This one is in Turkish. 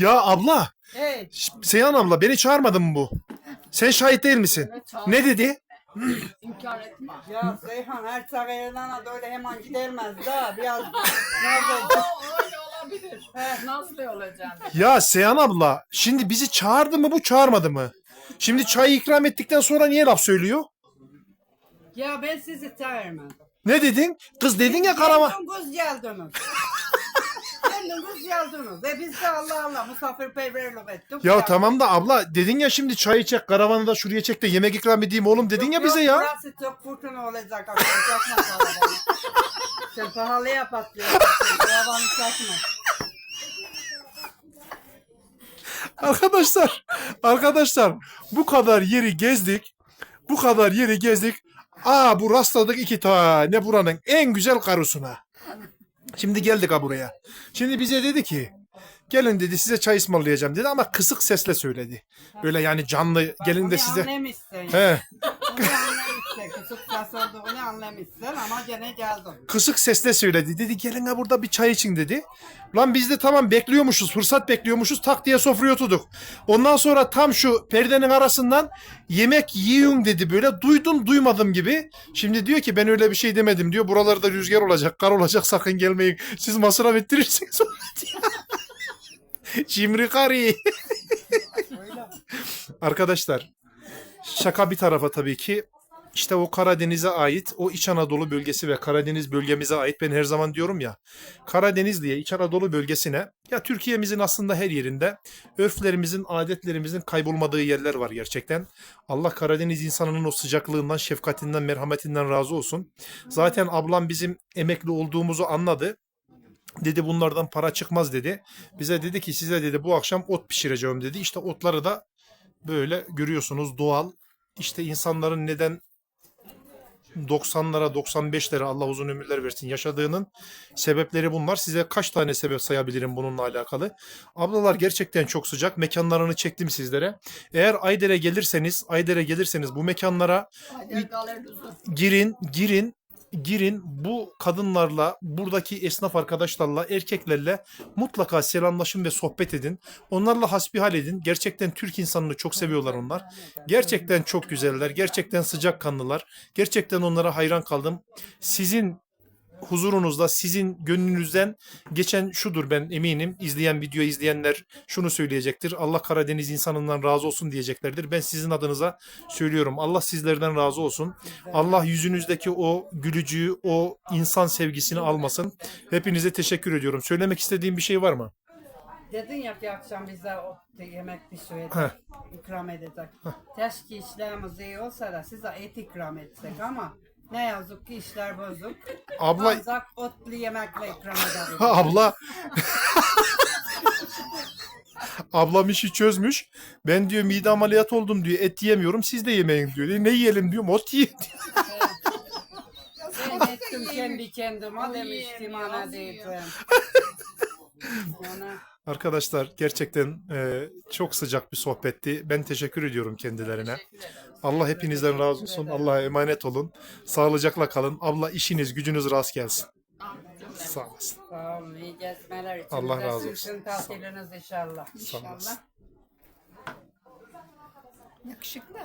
Ya abla, Hey, Ş- Seyhan abla beni çağırmadın mı bu? Sen şahit değil misin? Ne dedi? İnkar etme. ya Seyhan her seferden de öyle hemen gidermez da biraz nerede? öyle olabilir. Nasıl olacak? Ya Seyhan abla, şimdi bizi çağırdı mı bu çağırmadı mı? Şimdi çayı ikram ettikten sonra niye laf söylüyor? Ya ben sizi çağırmadım. Ne dedin? Kız dedin ya karama. Kız geldiniz. Geldiniz. Ve biz de Allah Allah misafirperverlik ettik. Ya tamam da abla dedin ya şimdi çayı çek karavanı da şuraya çek de yemek ikram edeyim oğlum dedin ya bize ya. Burası çok fırtına olacak. Karavanı? Sen pahalıya patlıyorsun. Karavanı çakma. Arkadaşlar, arkadaşlar bu kadar yeri gezdik. Bu kadar yeri gezdik. Aa bu rastladık iki tane buranın en güzel karusuna. Şimdi geldik ha buraya. Şimdi bize dedi ki gelin dedi size çay ısmarlayacağım dedi ama kısık sesle söyledi. Böyle yani canlı gelin de size. Anlamışsın. He, Anlamışsın. Kısık ses olduğunu anlamışsın ama gene geldin. kısık sesle söyledi. Dedi gelin ha burada bir çay için dedi. Lan biz de tamam bekliyormuşuz. Fırsat bekliyormuşuz. Tak diye sofraya oturduk. Ondan sonra tam şu perdenin arasından yemek yiyin dedi böyle. Duydum duymadım gibi. Şimdi diyor ki ben öyle bir şey demedim diyor. Buralarda rüzgar olacak, kar olacak sakın gelmeyin. Siz masraf ettirirsiniz. Cimri kari. Arkadaşlar şaka bir tarafa tabii ki işte o Karadeniz'e ait o İç Anadolu bölgesi ve Karadeniz bölgemize ait ben her zaman diyorum ya Karadeniz diye İç Anadolu bölgesine ya Türkiye'mizin aslında her yerinde örflerimizin adetlerimizin kaybolmadığı yerler var gerçekten. Allah Karadeniz insanının o sıcaklığından, şefkatinden, merhametinden razı olsun. Zaten ablam bizim emekli olduğumuzu anladı. Dedi bunlardan para çıkmaz dedi. Bize dedi ki size dedi bu akşam ot pişireceğim dedi. İşte otları da böyle görüyorsunuz doğal. İşte insanların neden 90'lara 95'lere Allah uzun ömürler versin yaşadığının sebepleri bunlar. Size kaç tane sebep sayabilirim bununla alakalı. Ablalar gerçekten çok sıcak. Mekanlarını çektim sizlere. Eğer Ayder'e gelirseniz, Ayder'e gelirseniz bu mekanlara girin, girin, girin. Bu kadınlarla, buradaki esnaf arkadaşlarla, erkeklerle mutlaka selamlaşın ve sohbet edin. Onlarla hasbihal edin. Gerçekten Türk insanını çok seviyorlar onlar. Gerçekten çok güzeller. Gerçekten sıcakkanlılar. Gerçekten onlara hayran kaldım. Sizin huzurunuzda, sizin gönlünüzden geçen şudur ben eminim. izleyen video izleyenler şunu söyleyecektir. Allah Karadeniz insanından razı olsun diyeceklerdir. Ben sizin adınıza söylüyorum. Allah sizlerden razı olsun. Allah yüzünüzdeki o gülücüğü, o insan sevgisini almasın. Hepinize teşekkür ediyorum. Söylemek istediğim bir şey var mı? Dedin ya ki akşam bize o yemek Heh. pişirecek, ikram edecek. Keşke işlerimiz iyi olsa da size et ikram etsek ama ne yazık ki işler bozuk. Abla Ancak otlu yemekle ikram ederiz. abla Ablam işi çözmüş. Ben diyor mide ameliyat oldum diyor. Et yemiyorum. Siz de yemeyin diyor. Ne yiyelim diyorum. Ot yiyin diyor. Ben ettim kendi kendime demiştim ana diyeceğim. Arkadaşlar gerçekten e, çok sıcak bir sohbetti. Ben teşekkür ediyorum kendilerine. Teşekkür ederim. Allah hepinizden razı olsun. Allah'a emanet olun. Sağlıcakla kalın. Abla işiniz gücünüz rast gelsin. Amin. Sağ olasın. sağ olun, iyi gezmeler için. Allah razı sizin olsun. tatiliniz inşallah. Sağ olasın. Yakışıklı.